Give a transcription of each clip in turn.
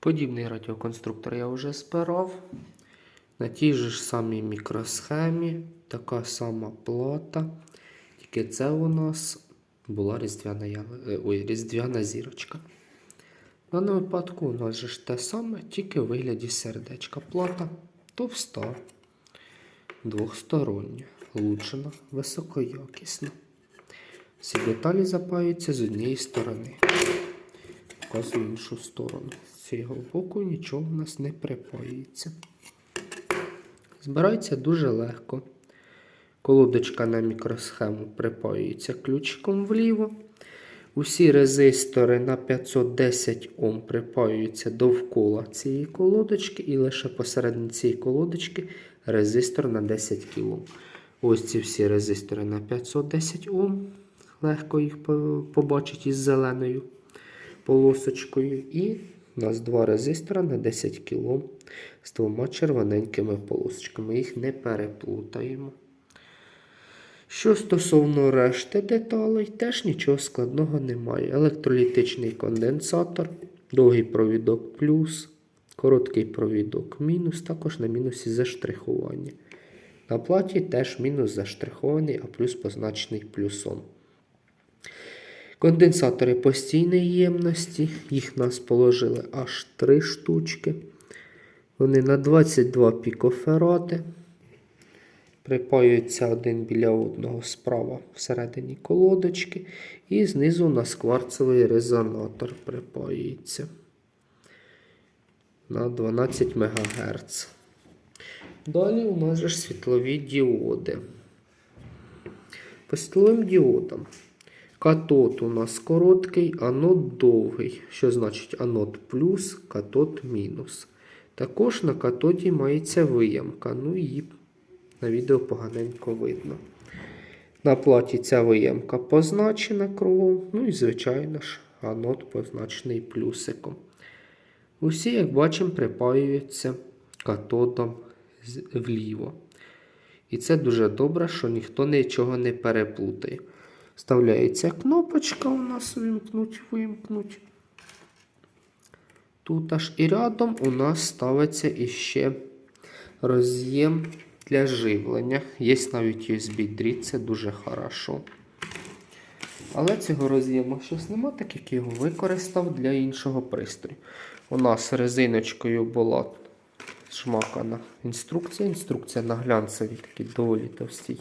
Подібний радіоконструктор я вже збирав. На тій же ж самій мікросхемі, така сама плата. Тільки це у нас була різдвяна, е, ой, різдвяна зірочка. В даному випадку у нас же ж те саме, тільки в вигляді сердечка. Плата товста, двохстороння, лучена, високоякісна. Всі деталі запаються з однієї сторони. Показую іншу сторону. З цього боку нічого в нас не припаюється. Збирається дуже легко. Колодочка на мікросхему припаюється ключиком вліво. Усі резистори на 510 Ом припаюються довкола цієї колодочки, і лише посередині цієї колодочки резистор на 10 кОм. Ось ці всі резистори на 510 Ом. Легко їх по- побачити із зеленою полосочкою. І у нас два резистора на 10 кОм з двома червоненькими полосочками. Їх не переплутаємо. Що стосовно решти деталей, теж нічого складного немає. Електролітичний конденсатор, довгий провідок плюс, короткий провідок мінус, також на мінусі заштрихування. На платі теж мінус заштрихований, а плюс позначений плюсом. Конденсатори постійної ємності, їх нас положили аж 3 штучки. Вони на 22 пікофаради. Припаюються один біля одного справа всередині колодочки. І знизу у нас кварцевий резонатор припаюється на 12 МГц. Далі у нас же світлові діоди. По світловим діодам. Катод у нас короткий, анод довгий. Що значить анод плюс, катод мінус. Також на катоді мається виямка. Ну її на відео поганенько видно. На платі ця виямка позначена кругом. Ну і, звичайно ж, анод позначений плюсиком. Усі, як бачимо, припаюються катодом вліво. І це дуже добре, що ніхто нічого не переплутає. Вставляється кнопочка у нас вимкнуть, вимкнуть. Тут аж і рядом у нас ставиться іще роз'єм для живлення. Є навіть USB-дріт, це дуже хорошо. Але цього роз'єму щось нема, так як його використав для іншого пристрою. У нас резиночкою була шмакана інструкція. Інструкція на глянцевій такій доволі товстій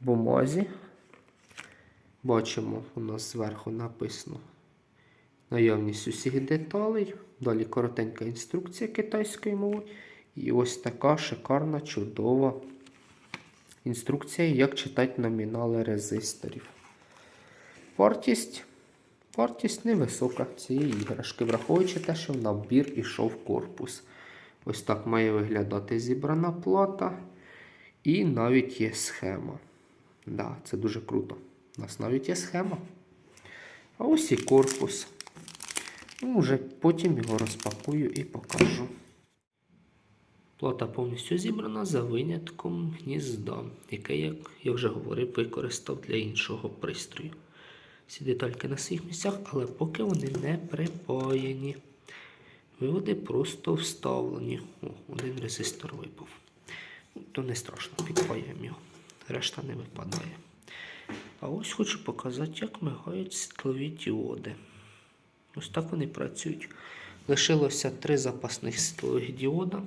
бумазі. Бачимо, у нас зверху написано наявність усіх деталей. Далі коротенька інструкція китайської мови. І ось така шикарна, чудова інструкція, як читати номінали резисторів. Вартість. Вартість невисока цієї іграшки, враховуючи те, що в набір ішов корпус. Ось так має виглядати зібрана плата. І навіть є схема. Да, це дуже круто. У нас навіть є схема. А ось і корпус. Ну, вже потім його розпакую і покажу. Плата повністю зібрана за винятком гнізда, яке, як я вже говорив, використав для іншого пристрою. Всі детальки на своїх місцях, але поки вони не припаяні. Виводи просто вставлені. О, один резистор випав. Ну, То не страшно, підпаємо його. Решта не випадає. А ось хочу показати, як мигають світлові діоди. Ось так вони працюють. Лишилося три запасних світлових діода.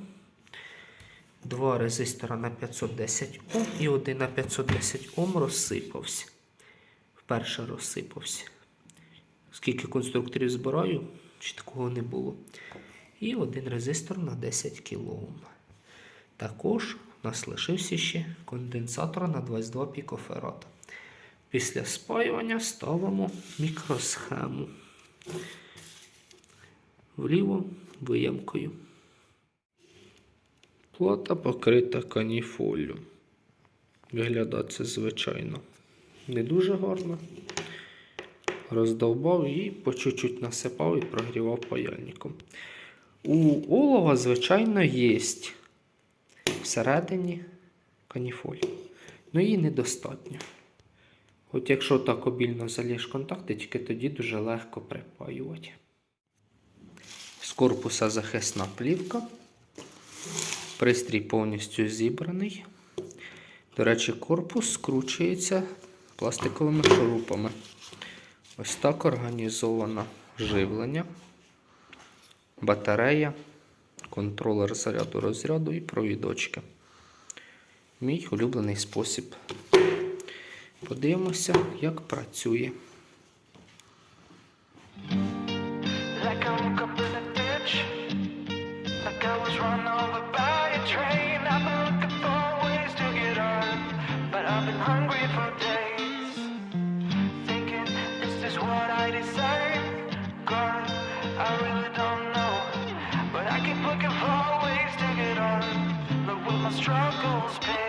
Два резистора на 510 Ом і один на 510 Ом розсипався. Вперше розсипався. Скільки конструкторів збираю, чи такого не було. І один резистор на 10 кОм. Також у нас лишився ще конденсатор на 22 пікофарада. Після спаювання ставимо мікросхему вліво виямкою. Плата покрита каніфоллю. Виглядає це звичайно не дуже гарно. Роздовбав і по чуть-чуть насипав і прогрівав паяльником. У олова, звичайно, є всередині каніфоль. Ну її недостатньо. От якщо так обільно заліж контактички, тоді дуже легко припаювати. З корпуса захисна плівка. Пристрій повністю зібраний. До речі, корпус скручується пластиковими шурупами. Ось так організовано живлення, батарея, контролер заряду розряду і провідочки. Мій улюблений спосіб подивимося, як працює. struggles pay.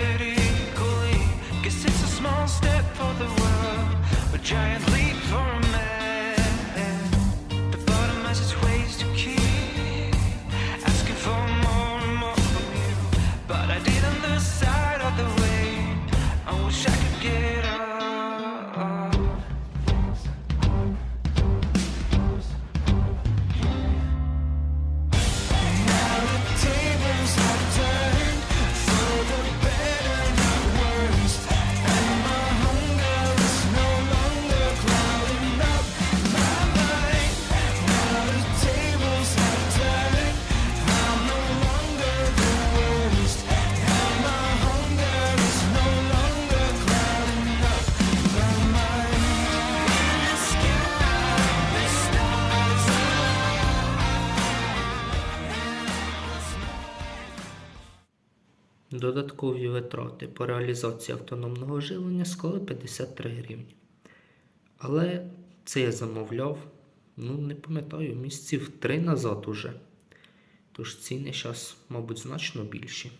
Додаткові витрати по реалізації автономного живлення склали 53 гривні. Але це я замовляв, ну, не пам'ятаю, місяців 3 назад уже. Тож ціни зараз, мабуть, значно більші.